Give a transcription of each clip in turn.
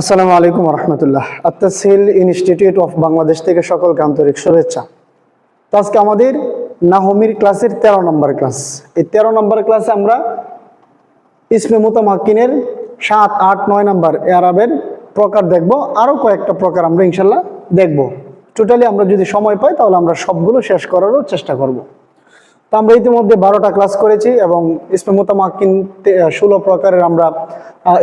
আসসালামু আলাইকুম রহমতুল্লাহ আত্মাসিল ইনস্টিটিউট অফ বাংলাদেশ থেকে সকলকে আন্তরিক শুভেচ্ছা। তো আজকে আমাদের নাহমির ক্লাসের তেরো নম্বর ক্লাস। এই তেরো নম্বর ক্লাসে আমরা ইসমে মুতামাক্কিনের সাত, আট, নয় নম্বর এরাবের প্রকার দেখব। আরও কয়েকটা প্রকার আমরা ইনশাল্লাহ দেখব। টোটালি আমরা যদি সময় পাই তাহলে আমরা সবগুলো শেষ করারও চেষ্টা করব। তো আমরা ইতিমধ্যে বারোটা ক্লাস করেছি এবং মোতামাক্কিন ষোলো প্রকারের আমরা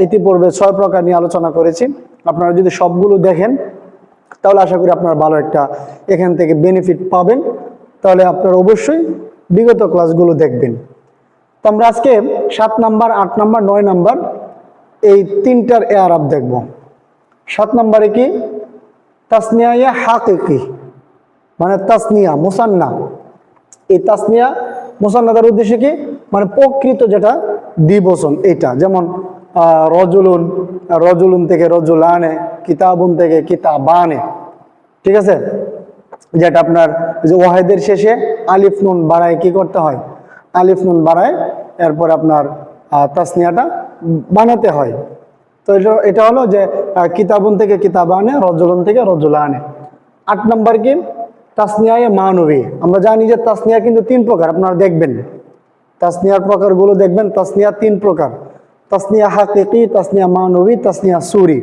ইতিপূর্বে ছয় প্রকার নিয়ে আলোচনা করেছি। আপনারা যদি সবগুলো দেখেন, তাহলে আশা করি আপনারা ভালো একটা এখান থেকে বেনিফিট পাবেন। তাহলে আপনারা অবশ্যই বিগত ক্লাসগুলো দেখবেন। তো আমরা আজকে সাত নাম্বার, আট নাম্বার, নয় নাম্বার এই তিনটার এয়ার আপ দেখব। সাত নাম্বারে কি? তাসনিয়া হাকিকি মানে তাসনিয়া, মুসান্না। এই তাসনিয়া মুসান্নাদার উদ্দেশ্যে কি? মানে প্রকৃত যেটা দ্বিবচন এটা যেমন রজুলুন রজুলুন থেকে রজুলানে, কিতাবুন থেকে কিতাবানে। ঠিক আছে? যেটা আপনার যে ওয়াহেদের শেষে আলিফ নুন বাড়ায় কি করতে হয়? আলিফ নুন বাড়ায় এরপর আপনার তাসনিয়াটা বানাতে হয়। তো এটা এটা হলো যে কিতাবুন থেকে কিতাবানে, রজুলুন থেকে রজুলানে। আট নম্বর কি? তাসনিয়ায় মানবী। আমরা জানি যে তাসনিয়া কিন্তু তিন প্রকার, আপনারা দেখবেন। তাসনিয়ার প্রকারগুলো দেখবেন, তাসনিয়া তিন প্রকার। তাসনিয়া হাকিকি, তাসনিয়া মানবী, তাসনিয়া সুরি।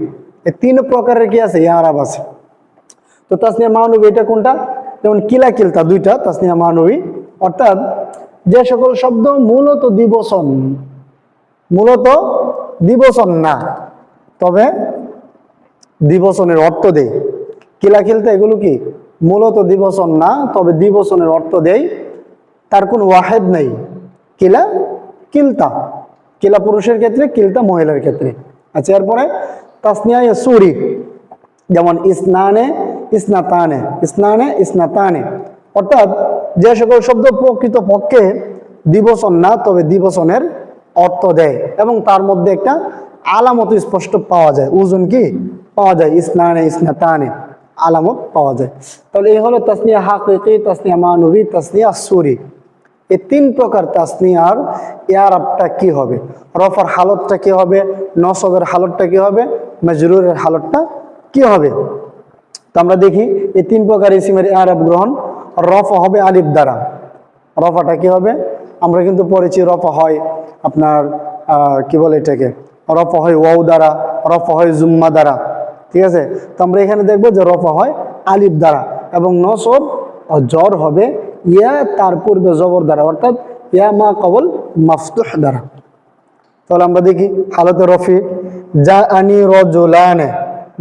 এই তিন প্রকারের কি আছে? ইয়ারাব আছে। তো তাসনিয়া মানবী এটা কোনটা? যেমন কিলা কিলতা দুইটা, তাসনিয়া মানবী। অর্থাৎ যে সকল শব্দ মূলত দিবসন মূলত দিবসন না। তবে দিবসনের অর্থ দেয় কিলা কিলতা এগুলো কি? মূলত দিবসন না, তবে দিবসনের অর্থ দেয় তার কোনো ওয়াহেদ নেই। কিলা, কিলতা। কিলা পুরুষের ক্ষেত্রে, কিলতা মহিলার ক্ষেত্রে। আচ্ছা এরপরে তাসনিয়ায় সুরি, যেমন ইসনানে, ইসনাতানে। ইসনানে, ইসনাতানে। অর্থাৎ যে সকল শব্দ প্রকৃত পক্ষে দিবসন না, তবে দিবসনের অর্থ দেয়। এবং তার মধ্যে একটা আলামত স্পষ্ট পাওয়া যায়। ওজন কি? পাওয়া যায় ইসনানে, ইসনাতানে। আলামত পাওয়া যায়। তাহলে এই হলো তাসনিয়া হাকিকি, তাসনিয়া মানবী, তাসনিয়া সুরি। এই তিন প্রকার তাসনিয়ার এয়ার আপটা কি হবে? রফার হালতটা কি হবে? নসবের হালতটা কি হবে? মজরুরের হালতটা কি হবে? তো আমরা দেখি এই তিন প্রকার ইসিমের এয়ারাব গ্রহণ রফা হবে আলিফ দ্বারা। রফাটা কি হবে? আমরা কিন্তু পড়েছি রফা হয় আপনার কি বলে এটাকে? রফা হয় ওয়াউ দ্বারা, রফা হয় জুম্মা দ্বারা। ঠিক আছে? তো আমরা এখানে দেখব যে রফা হয় আলিফ দ্বারা এবং নসব জ্বর হবে ইয়া, তার পূর্বে জবর দ্বারা, অর্থাৎ ইয়া মা কবল মাফতুহ দ্বারা। তাহলে আমরা দেখি হালতে রফি যা আনি রজুলানে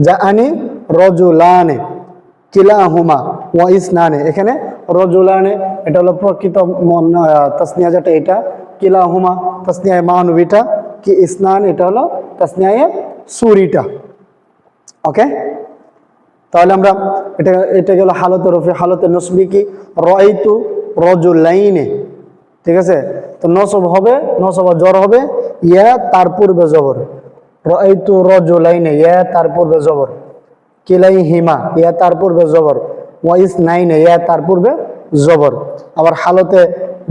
যা আনি রজুলানে কিলাহুমা ওয়া ইসনানে। এখানে রজুলানে, এটা হলো প্রকৃত তাসনিয়া যেটা এটা, কিলাহুমা, তাসনিয়ায় মানবিটা, কি ইসনান, এটা হলো তাসনিয়ায় সুরিটা। ওকে তাহলে আমরা এটা এটা গেল হালতে রফি, হালতে নসবি কি? রয়তু রজুলাইনে। ঠিক আছে? তো নসব হবে, নসব জ্বর হবে, ইয়া তার পূর্বে জবর। রয়তু রজুলাইনে, ইয়া তার পূর্বে জবর। কিলাই হিমা ইয়া তার পূর্বে জবর। ওয়াইস নাইনে ইয়া তার পূর্বে জবর। আবার হালতে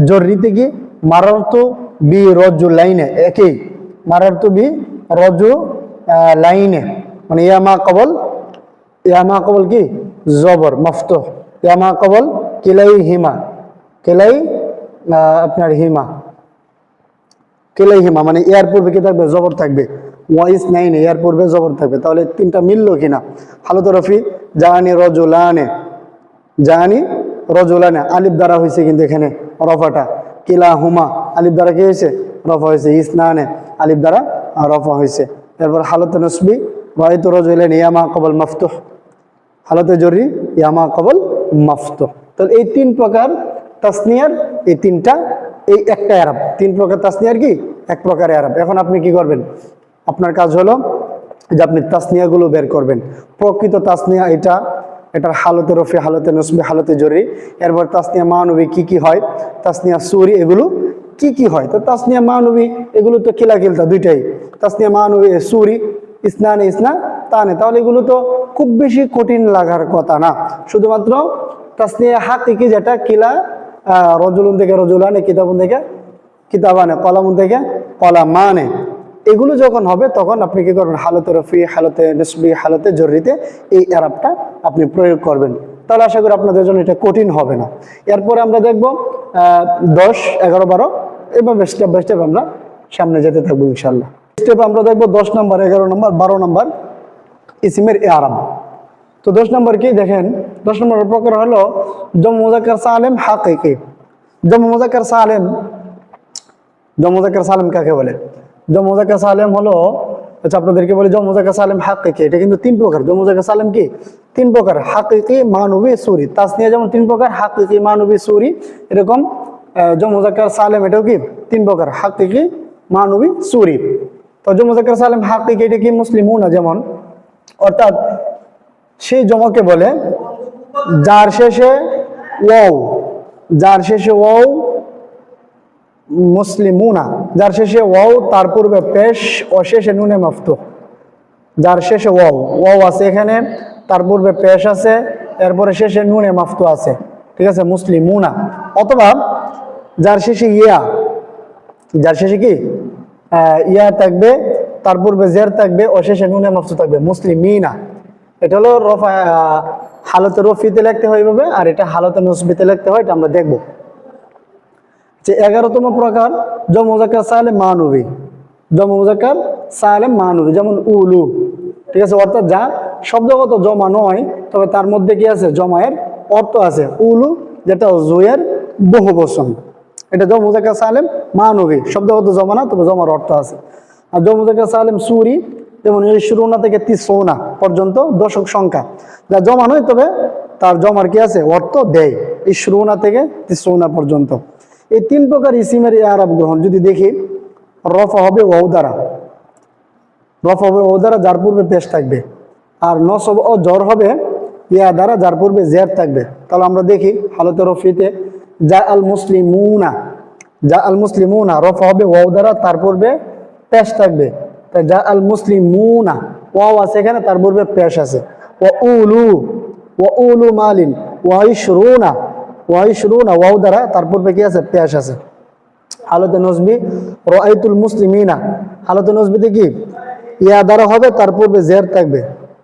জররিতে কি? মারারতু বি রজু লাইনে একই। মারারতু বি রজু লাইনে মানে ইয়ামা কবল ইয়ামা কবল কি? জবর মফতুহ। ইয়ামা কবল, কিলাই হিমা। কেলাই আপনার হিমা। কিলাই হিমা মানে এয়ার পূর্বে কি থাকবে? জবর থাকবে। ওয়াইস নাইনে এয়ার পূর্বে জবর থাকবে। তাহলে তিনটা মিললো কিনা। হালত রফি জাহানি রজুলানে জাহানি রজুলানে আলিফ দ্বারা হয়েছে কিন্তু এখানে রফাটা কিলা হুমা। আলিফ দ্বারা কি হয়েছে রফা হয়েছে ইসনানে আলিফ দ্বারা রফা হয়েছে এরপর হালত নসবি ওয়াইতু রজুলানে ইয়ামা কবল মফতুহ হালতে জরুরি ইয়ামা কবল মাফত তাহলে এই তিন প্রকার তাসনিয়ার এই তিনটা এই একটা অ্যারাব তিন প্রকার তাসনিয়ার কি এক প্রকার অ্যারাব এখন আপনি কি করবেন? আপনার কাজ হলো যে আপনি তাসনিয়াগুলো বের করবেন। প্রকৃত তাসনিয়া এটা, এটার হালতে রফি, হালতে নসবি, হালতে জরুরি এরপর তাসনিয়া মানবী কি কি হয়? তাসনিয়া সুরি এগুলো কি কি হয়? তো তাসনিয়া মানবী এগুলো তো কিলা কিলতা দুইটাই। তাসনিয়া মানবী সুরি ইসনানে ইসনা তানে তাহলে এগুলো তো খুব বেশি কঠিন লাগার কথা না। শুধুমাত্র তাসনিয়া হাকিকি যেটা কিলা রজুলুন থেকে রজুলানে কিতাবুন থেকে কিতাবানে কলামুন থেকে কলামানে এগুলো যখন হবে, তখন আপনি কি করবেন? হালতে রফি, হালতে নসবি, হালতে জরুরিতে এই অ্যারাবটা আপনি প্রয়োগ করবেন। তাহলে আশা করি আপনাদের জন্য এটা কঠিন হবে না। এরপরে আমরা দেখব দশ, এগারো, বারো, এভাবে স্টেপ বাই স্টেপ আমরা সামনে যেতে থাকব ইনশাল্লাহ স্টেপ আমরা দেখব দশ নম্বর, এগারো নম্বর, বারো নম্বর ইসিমের এ আরাম। তো দশ নম্বর কি? দেখেন, দশ নম্বর প্রকার হলো জম মুজাক্কার সালেম হাকিকি। জম মুজাক্কার সালেম, জম মুজাক্কার সালেম কাকে বলে? জম মুজাক্কার সালেম হলো আচ্ছা আপনাদেরকে বলি, জম মুজাক্কার সালেম হাকিকি। এটা কিন্তু তিন প্রকার। জম মুজাক্কার সালেম কি? তিন প্রকার। হাকিকি, মানবী, সুরি। তাসনিয়া যেমন তিন প্রকার, হাকিকি, মানবী, সুরি। এরকম জম মুজাক্কার সালেম এটাও কি? তিন প্রকার। হাকিকি, মানবী, সুরি। তো জম মুজাক্কার সালেম হাকিকি এটা কি মুসলিমুনা যেমন? অর্থাৎ সেই জমাকে বলে, যার শেষে ওয়াও, যার শেষে ওয়াও মুসলিমুনা, যার শেষে ওয়াও, তার পূর্বে পেশ ও শেষে নুনে মাফতু যার শেষে ওয়াও ওয়াও আছে এখানে, তার পূর্বে পেশ আছে, এরপরে শেষে নুনে মাফতু আছে। ঠিক আছে? মুসলিমুনা। অথবা যার শেষে ইয়া, যার শেষে কি? ইয়া থাকবে, তার পূর্বে জের থাকবে ও শেষে নুনে মাফতু থাকবে, মুসলিমিনা। এটা হলো রফা হালতে রফিতে লিখতে হয় এভাবে, আর এটা হালতে নসবিতে লিখতে হয়, এটা আমরা দেখব। যে এগারোতম প্রকার জমজাকার সালেম, মানবী। জমজাকার সালেম, মানবী, যেমন উলু, ঠিক আছে, অর্থাৎ যা শব্দগত জমা নয়, তবে তার মধ্যে কি আছে? জমায়ের অর্থ আছে। উলু, যেটা জুয়ের বহু বচন এটা জমজাকার সালেম মানবী। শব্দগত জমা না তবে জমার অর্থ আছে। আর জমজাকার সালেম সুরি, যেমন এই শুরুনা থেকে তিসৌনা পর্যন্ত দশক সংখ্যা। যা জমা নয়, তবে তার জমার কি আছে? অর্থ দেয়। এই শুরুনা থেকে তিসৌনা পর্যন্ত। এই তিন প্রকার ইসিমের আরব গ্রহণ যদি দেখি, রফা হবে ওয়াও দ্বারা রফা হবে ও দ্বারা যার পূর্বে পেশ থাকবে। আর নসব ও জ্বর হবে ইয়া দ্বারা যার পূর্বে জের থাকবে। তাহলে আমরা দেখি হালতে রফিতে যা আল মুসলিমুনা যা আল মুসলিমুনা, রফা হবে ওয়াও দ্বারা তার পূর্বে পেশ থাকবে। তাই যা আল মুসলিমুনা, ওয়াও আছে এখানে তার পূর্বে পেশ আছে। ও উলু ও উলু মালিন ওয়াইশরুনা ওয়াইশরুনা ওয়াও দ্বারা তার পূর্বে কি আছে? পেশ আছে। হালতে নজবি রাইতুল মুসলিমিনা, হালতে নজবিতে কি? ইয়া দ্বারা হবে তার পূর্বে জের থাকবে।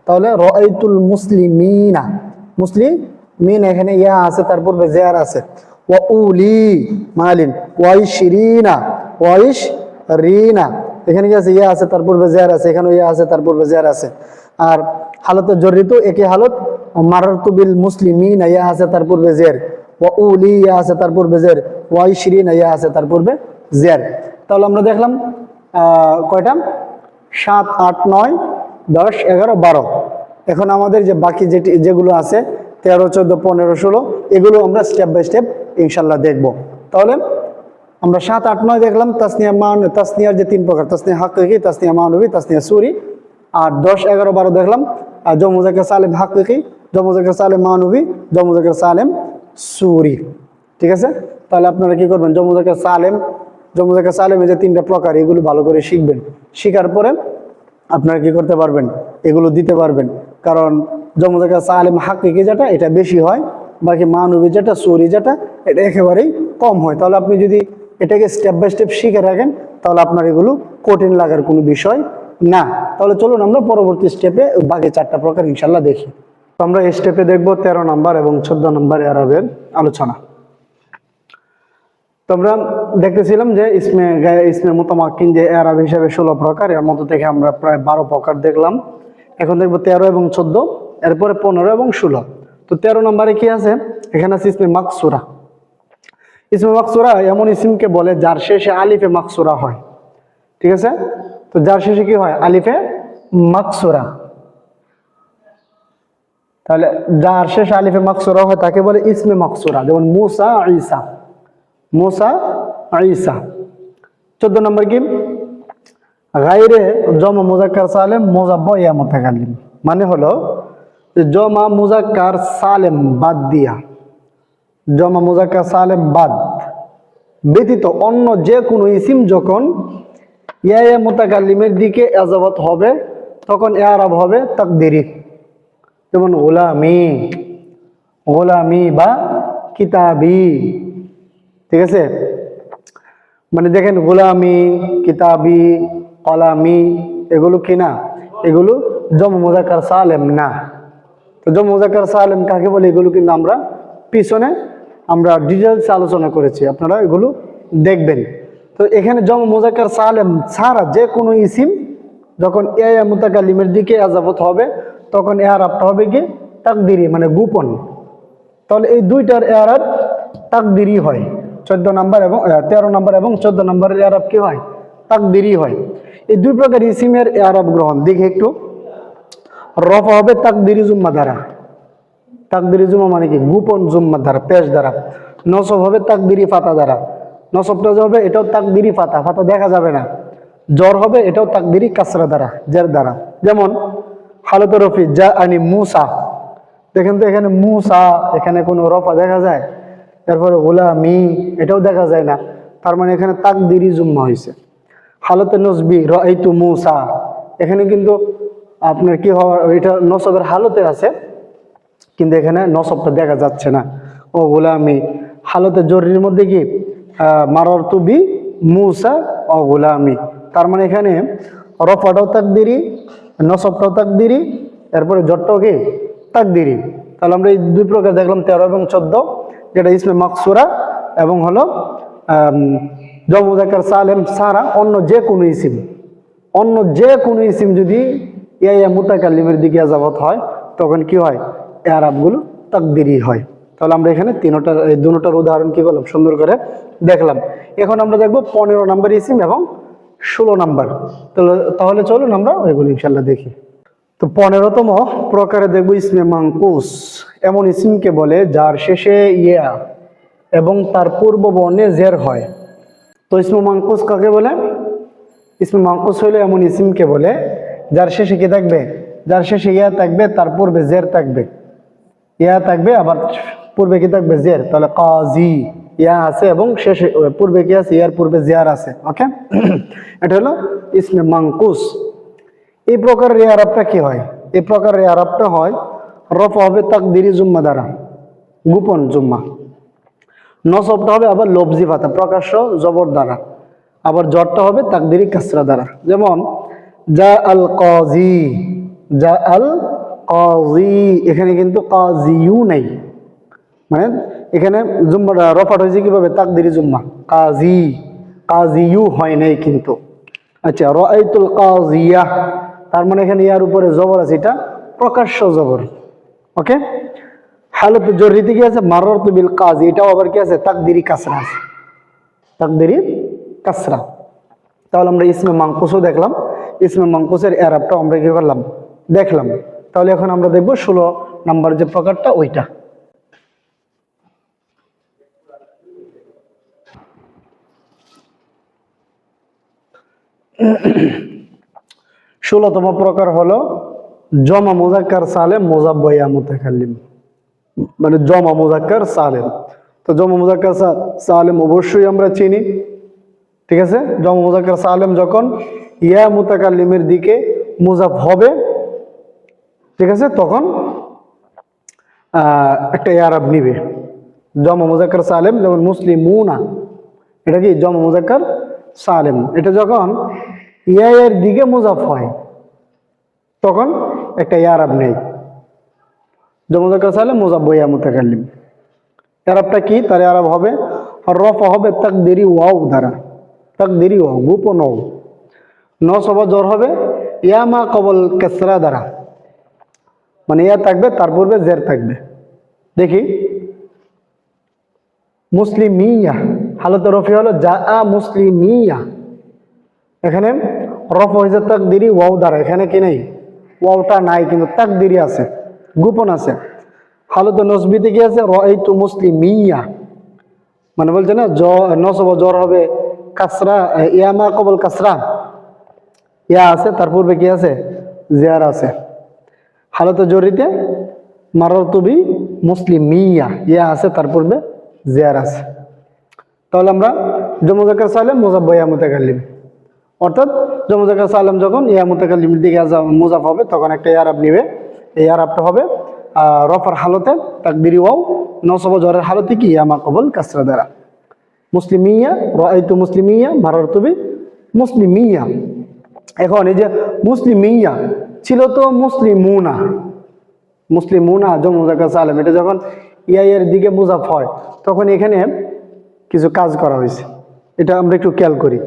তাহলে রাইতুল মুসলিমিনা মুসলিম মিন এখানে ইয়া আছে তার পূর্বে জের আছে। ওয়া উলি মালিন, ওয়াইশরিনা ওয়াইশ রিনা এখানে কি আছে, ইয়া আছে, তার পূর্বে জের আছে এখানে ইয়া আছে, তার পূর্বে জের আছে। আর হালতে জড়িত একই হালত মারারতু বিল মুসলিমিনা, ইয়া আছে, তার পূর্বে জের ওয়া উলি ইয়া আছে, তার পূর্বে জের ওয়াই শিরিন ইয়া আছে, তার পূর্বে জের তাহলে আমরা দেখলাম কয়টা? সাত, আট, নয়, দশ, এগারো, বারো। এখন আমাদের যে বাকি যেটি, যেগুলো আছে, তেরো, চোদ্দ, পনেরো, ষোলো, এগুলো আমরা স্টেপ বাই স্টেপ ইনশাল্লাহ দেখব। তাহলে আমরা সাত, আট, নয় দেখলাম, তাসনিয়া মান, তাসনিয়ার যে তিন প্রকার, তাসনিয়া হাকি তাসনিয়া মানবী, তাসনিয়া সুরি, আর দশ, এগারো, বারো দেখলাম, আর জমুজাকে সালেম হাকি জমুজাকে সালেম মানবী জমুজাকে সালেম সুরি। ঠিক আছে? তাহলে আপনারা কি করবেন? জমুজাকে সালেম জমুজাকে সালেমে যে তিনটা প্রকার, এগুলো ভালো করে শিখবেন। শিখার পরে আপনারা কি করতে পারবেন? এগুলো দিতে পারবেন। কারণ জমুজাকে সালেম হাকিকি যেটা, এটা বেশি হয়। বাকি মানবী যেটা সুরি যেটা, এটা একেবারেই কম হয়। তাহলে আপনি যদি এটাকে স্টেপ বাই স্টেপ শিখে রাখেন, তাহলে আপনার এগুলো কঠিন লাগার কোনো বিষয় না। তাহলে চলুন আমরা পরবর্তী স্টেপে বাকি চারটা প্রকার ইনশাল্লাহ দেখি। তো আমরা এই স্টেপে দেখব তেরো নাম্বার এবং চোদ্দ নাম্বার আরবের আলোচনা। তো আমরা দেখতেছিলাম যে ইসমে ইসমে মোতামাক্কিন যে আরব হিসাবে ষোলো প্রকার, এর মধ্যে থেকে আমরা প্রায় বারো প্রকার দেখলাম। এখন দেখব তেরো এবং চোদ্দ, এরপরে পনেরো এবং ষোলো। তো তেরো নম্বরে কি আছে? এখানে আছে ইসমে মাকসুরা। ইসমে মাকসুরা এমন ইসিমকে বলে যার শেষে আলিফে মাকসুরা হয়। ঠিক আছে? তো যার শেষে কি হয়? আলিফে মাকসুরা। তাহলে যার শেষে আলিফে মাকসুরা হয় তাকে বলে ইসমে মাকসুরা। যেমন মুসা, ঈসা। মুসা, ঈসা। চোদ্দ নম্বর কি? গাইরে জমা মুজাক্কার সালেম মোজাব্ব ইয়া মুতাকাল্লিম মানে হলো জমা মুজাক্কার সালেম বাদ দিয়া। জমা মুজাক্কার সালেম বাদ। ব্যতীত অন্য যে কোনো ইসিম যখন ইয়া মুতাকাল্লিমের দিকে এজাবত হবে, তখন এরাব হবে তাকদিরি। যেমন গোলামি গোলামি বা কিতাবি। ঠিক আছে? মানে দেখেন গোলামি, কিতাবি, কলামি, এগুলো কিনা এগুলো জম মুজাক্কার সালেম না। তো জম মুজাক্কার সালেম কাকে বলে এগুলো কিন্তু আমরা পিছনে আমরা ডিটেলস আলোচনা করেছি, আপনারা এগুলো দেখবেন। তো এখানে জম মুজাক্কার সালেম ছাড়া যে কোনো ইসিম যখন এ মুতাকালিমের দিকে আজাবত হবে, তখন এর আপটা হবে কি? তাকদিরি মানে গোপন। তাহলে এই দুইটার এয়ারাব তাকদিরি হয়। চোদ্দ নাম্বার এবং তেরো নাম্বার এবং চোদ্দ নাম্বারের এয়ারাব কি হয়? তাকদিরি হয়। এই দুই প্রকার ইসিমের এয়ারাব গ্রহণ। দেখি একটু। রফা হবে তাকদিরি জুম্মা দ্বারা তাকদিরি জুম্মা মানে কি? গোপন জুম্মা দ্বারা পেশ দ্বারা নসব হবে তাকদিরি ফাতা দ্বারা নসবটা হবে, এটাও তাকদিরি ফাতা। ফাতা দেখা যাবে না। জ্বর হবে, এটাও তাকদিরি কাসরা দ্বারা জের দ্বারা যেমন, হালত রফি যা আনি মুসা। দেখেন তো এখানে মুসা, এখানে কোনো রফা দেখা যায়? তারপরে গোলামি, এটাও দেখা যায় না। তার মানে এখানে তাকদিরি জুম্মা হয়েছে হালতে নসবি রইতু মুসা। এখানে কিন্তু আপনার কি হওয়ার, এটা নসবের হালতে আছে, কিন্তু এখানে নসবটা দেখা যাচ্ছে না। ও আমি হালতে জরুরির মধ্যে কি মারর তুবি, মুসা, ও গোলামি। তার মানে এখানে রফাটাও তাকদিরি, নসবটাও তাকদিরি, এরপরে জটটাও কি, তাকদিরি। তাহলে আমরা এই দুই প্রকার দেখলাম, তেরো এবং চোদ্দ, যেটা ইসমে মাকসুরা এবং হলো জমুজাকার সালেম সারা অন্য যে কোনো ইসিম, অন্য যে কোনো ইসিম যদি ইয়া মুতাকাল্লিমের দিকে আজাবত হয়, তখন কি হয়? এ আরবগুলো তাকদিরি হয়। তাহলে আমরা এখানে তিনটার, এই দুটার উদাহরণ কি করলাম? সুন্দর করে দেখলাম। এখন আমরা দেখব পনেরো নাম্বার ইসিম এবং ষোলো নাম্বার। তাহলে তাহলে চলুন আমরা ওইগুলো ইনশাল্লাহ দেখি। তো পনেরোতম প্রকারে দেখব ইসমে মাংকুস এমন ইসিমকে বলে যার শেষে ইয়া এবং তার পূর্ব বর্ণে জের হয়। তো ইসমে মাংকুস কাকে বলে? ইসমে মাংকুস হইলে এমন ইসিমকে বলে যার শেষে কি থাকবে? যার শেষে ইয়া থাকবে, তার পূর্বে জের থাকবে। ইয়া থাকবে, আবার পূর্বে কি থাকবে? জের। তাহলে কাজি, ইয়া আছে এবং শেষে পূর্বে কি আছে? ইয়ার পূর্বে জিয়ার আছে। ওকে? এটা হলো ইসমে মাংকুস এই প্রকারের এই আরবটা কি হয়? এই প্রকারের এই আরবটা হয়, রফ হবে তাকদিরি জুম্মা দ্বারা। গোপন জুম্মা। নসবটা হবে আবার লবজি ভাতা, প্রকাশ্য জবর দ্বারা। আবার জ্বরটা হবে তাকদিরি কাসরা দ্বারা। যেমন আল কাজি যা আল কাজি, এখানে কিন্তু কাজিউ নেই। মানে এখানে জুম্মাটা রফাট হয়েছে কীভাবে? তাকদিরি জুম্মা। কাজি, কাজিউ হয় নাই কিন্তু। আচ্ছা রাইতুল কাজিয়া, তার মানে এখানে ইয়ার উপরে জবর আছে, এটা প্রকাশ্য জবর। ওকে? হালত জররিতে কি আছে? মারর বিল কাজ, এটাও আবার কি আছে? তাকদিরি কাসরা আছে। তাকদিরি কাসরা। তাহলে আমরা ইসমে মাংকুসও দেখলাম। ইসমে মাংকুসের এরাবটাও আমরা কি করলাম? দেখলাম। তাহলে এখন আমরা দেখব ষোলো নাম্বার যে প্রকারটা ওইটা। ষোলোতম প্রকার হলো জমা মুজাক্কার সালেম মোজাব্বয়া মুতাকাল্লিম মানে জমা মোজাক্কার সালেম। তো জমা মুজাক্কার সালেম অবশ্যই আমরা চিনি। ঠিক আছে? জমা মোজাক্কার সালেম যখন ইয়া মুতাকাল্লিমের দিকে মুজাফ হবে। ঠিক আছে? তখন একটা ইয়ারাব নিবে। জমা মুজাক্কার সালেম, যেমন মুসলিম মুনা এটা কি? জমা মুজাক্কার সালেম। এটা যখন ইয়া এর দিকে মুজাফ হয়, তখন একটা ইয়ারাব নেই। জমুজাক্কার সালেম, মুজাফ বইয়া মুতাকাল্লিম। ইয়ারাবটা কি? তার ইয়ারাব হবে, রফা হবে তাকদিরি ওয়াও দ্বারা। তাকদিরি ওয়াও, গোপন ওয়াও। নসবা জ্বর হবে ইয়া মা কবল কেসরা দ্বারা। মানে ইয়া থাকবে, তার পূর্বে জের থাকবে। দেখি। মুসলিমিয়া, হালতে রফি হলো যা আ মুসলিমিয়া। এখানে রফ হয়েছে তাক তাকদিরি, ওয়াও দ্বারা। এখানে কি নেই? ওয়াওটা নাই, কিন্তু তাক তাকদিরি আছে, গোপন আছে। হালতে নসবিতে কি আছে? রয়তু মুসলিমিয়া। মানে বলছে না জ নসব জ্বর হবে, কাসরা, ইয়ামা কবল কাসরা। ইয়া আছে, তার পূর্বে কি আছে? জিয়ার আছে। হালতে জরিতে মারর তুবি মুসলিম মিয়া ইয়া আছে, তার পূর্বে জিয়ার আছে। তাহলে আমরা জমুজাকার সালেম মুজাব্বা মুতাকাল্লিম। অর্থাৎ জমুজাকার সালেম যখন ইয়া মুতাকাল্লিমের দিকে মুজাফ হবে, তখন একটা ইয়ারাব নিবে। এই ইয়ারাবটা হবে রফার হালতে, তাকবিরি ওয়াও, নসব জ্বরের হালতে কি? ইয়ামা কবল কাসরা দ্বারা। মুসলিমিয়া রাইতু মুসলিমিয়া মারার তুবি মুসলিমিয়া। এখন এই যে মুসলিম মিয়া ছিল তো মুসলিম মুনা মুসলিম মুনা জমুজাকা সালেম এটা যখন ইয়াইয়ের দিকে মুজাফ হয়, তখন এখানে কিছু কাজ করা হয়েছে। এটা আমরা একটু খেয়াল করি।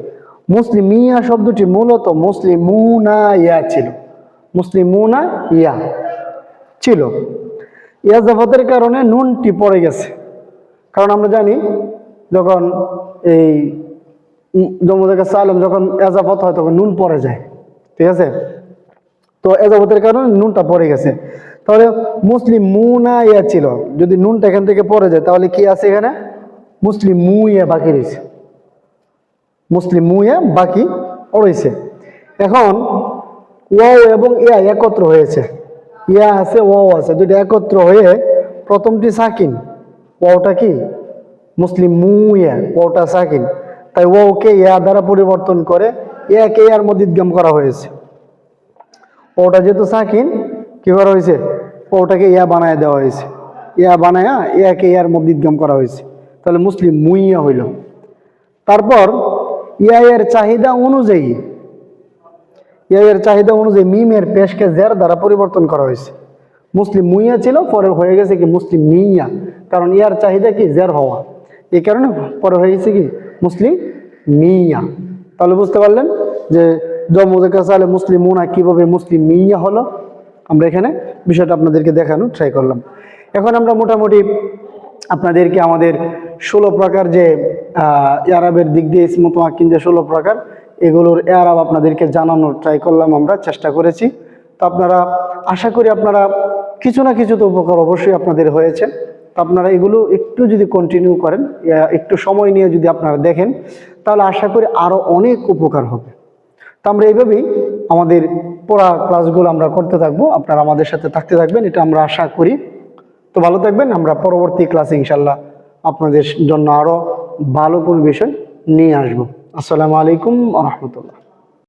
মুসলিম মিয়া শব্দটি মূলত মুসলিম মুনা ইয়া ছিল। মুসলিম মুনা ইয়া ছিল। ইয়া ইয়াজাফতের কারণে নুনটি পড়ে গেছে। কারণ আমরা জানি, যখন এই জমুদাকা সালেম যখন এজাফত হয় তখন নুন পড়ে যায়। ঠিক আছে? তো এজাফতের কারণে নুনটা পড়ে গেছে। তাহলে মুসলিম মুনা ইয়া ছিল। যদি নুনটা এখান থেকে পড়ে যায়, তাহলে কি আছে এখানে? মুসলিম মু ইয়া বাকি রয়েছে। মুসলিম মু ইয়া বাকি রয়েছে। এখন ওয়াও এবং ইয়া একত্র হয়েছে। ইয়া আছে, ওয়াও আছে। দুটো একত্র হয়ে প্রথমটি সাকিন। ওয়াওটা কি? মুসলিম মু ইয়া ওয়াওটা সাকিন। তাই ওয়াওকে ইয়া দ্বারা পরিবর্তন করে ইয়াকে ইয়ার মধ্যে ইদগাম করা হয়েছে। ওটা যেহেতু সাকিন, কি করা হয়েছে? ওটাকে ইয়া বানায় দেওয়া হয়েছে। ইয়া বানায়া ইয়াকে ইয়ার মধ্যে ইদগাম করা হয়েছে। তাহলে মুসলিম মুইয়া হইল। তারপর ইয়া এর চাহিদা অনুযায়ী ইয়া এর চাহিদা অনুযায়ী মিমের পেশকে জের দ্বারা পরিবর্তন করা হয়েছে। মুসলিম মুইয়া ছিল, পরে হয়ে গেছে কি মুসলিম মিয়া কারণ ইয়ার চাহিদা কি জের হওয়া। এই কারণে পরে হয়ে গেছে কি মুসলিম মিয়া। তাহলে বুঝতে পারলেন যে জমুদের সালে মুসলিম মুনা কীভাবে মুসলিম মিয়া হলো? আমরা এখানে বিষয়টা আপনাদেরকে দেখানো ট্রাই করলাম। এখন আমরা মোটামুটি আপনাদেরকে আমাদের ষোলো প্রকার যে আহ, ইয়ারাবের দিক দিয়ে ইসমত মাকিন যে ষোলো প্রকার এগুলোর এয়ারাব আপনাদেরকে জানানোর ট্রাই করলাম আমরা চেষ্টা করেছি। তো আপনারা আশা করি আপনারা কিছু না কিছু তো উপকার অবশ্যই আপনাদের হয়েছে। আপনারা এগুলো একটু যদি কন্টিনিউ করেন একটু সময় নিয়ে যদি আপনারা দেখেন, তাহলে আশা করি আরও অনেক উপকার হবে। তো আমরা এইভাবেই আমাদের পড়া ক্লাসগুলো আমরা করতে থাকব। আপনারা আমাদের সাথে থাকতে থাকবেন, এটা আমরা আশা করি। তো ভালো থাকবেন, আমরা পরবর্তী ক্লাসে ইনশাল্লাহ আপনাদের জন্য আরও ভালো কোনো বিষয় নিয়ে আসব। আসসালামু আলাইকুম রহমতুল্লাহ।